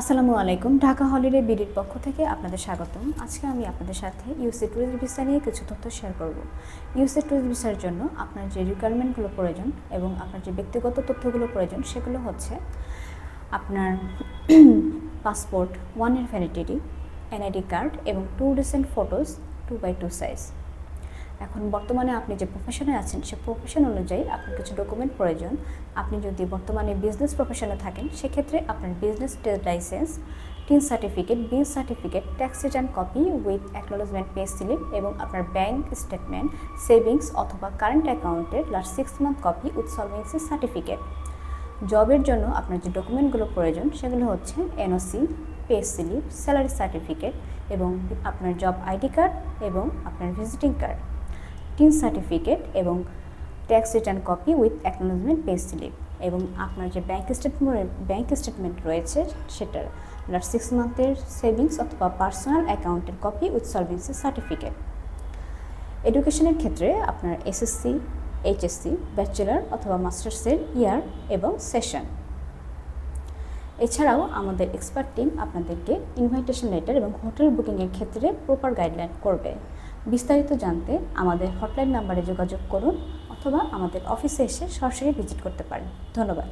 আসসালামু আলাইকুম, ঢাকা হলিডে বিডির পক্ষ থেকে আপনাদের স্বাগতম। আজকে আমি আপনাদের সাথে ইউসি ট্যুরিস্ট ভিসা নিয়ে কিছু তথ্য শেয়ার করব। ইউসি ট্যুরিস্ট ভিসার জন্য আপনার যে রিকোয়ারমেন্টগুলো প্রয়োজন এবং আপনার যে ব্যক্তিগত তথ্যগুলো প্রয়োজন, সেগুলো হচ্ছে আপনার passport one year validity NID card এবং two recent photos two by two size এখন বর্তমানে আপনি যে প্রফেশনে আছেন, সে প্রফেশন অনুযায়ী আপনার কিছু ডকুমেন্ট প্রয়োজন। আপনি যদি বর্তমানে বিজনেস প্রফেশনে থাকেন, সেক্ষেত্রে আপনার business licence TIN certificate bill certificate tax return copy with acknowledgement pay slip এবং আপনার ব্যাংক স্টেটমেন্ট সেভিংস অথবা কারেন্ট অ্যাকাউন্টের last six month copy with certificate জবের জন্য আপনার যে ডকুমেন্টগুলো প্রয়োজন, সেগুলো হচ্ছে NOC pay slip salary certificate এবং আপনার জব আইডি কার্ড এবং আপনার ভিজিটিং কার্ড টিন সার্টিফিকেট এবং tax return copy with acknowledgement pay slip এবং আপনার যে ব্যাংক স্টেটমেন্ট ব্যাংক স্টেটমেন্ট রয়েছে, সেটার লাস্ট সিক্স মান্থের সেভিংস অথবা পার্সোনাল অ্যাকাউন্টের কপি উইথ সার্ভিসি সার্টিফিকেট এডুকেশনের ক্ষেত্রে আপনার এসএসসি এইচএসসি ব্যাচেলার অথবা মাস্টার্সের ইয়ার এবং সেশন এছাড়াও আমাদের এক্সপার্ট টিম আপনাদেরকে ইনভাইটেশন লেটার এবং হোটেল বুকিংয়ের ক্ষেত্রে প্রপার গাইডলাইন করবে। বিস্তারিত জানতে আমাদের হটলাইন নাম্বারে যোগাযোগ করুন অথবা আমাদের অফিসে এসে সরাসরি ভিজিট করতে পারেন। ধন্যবাদ।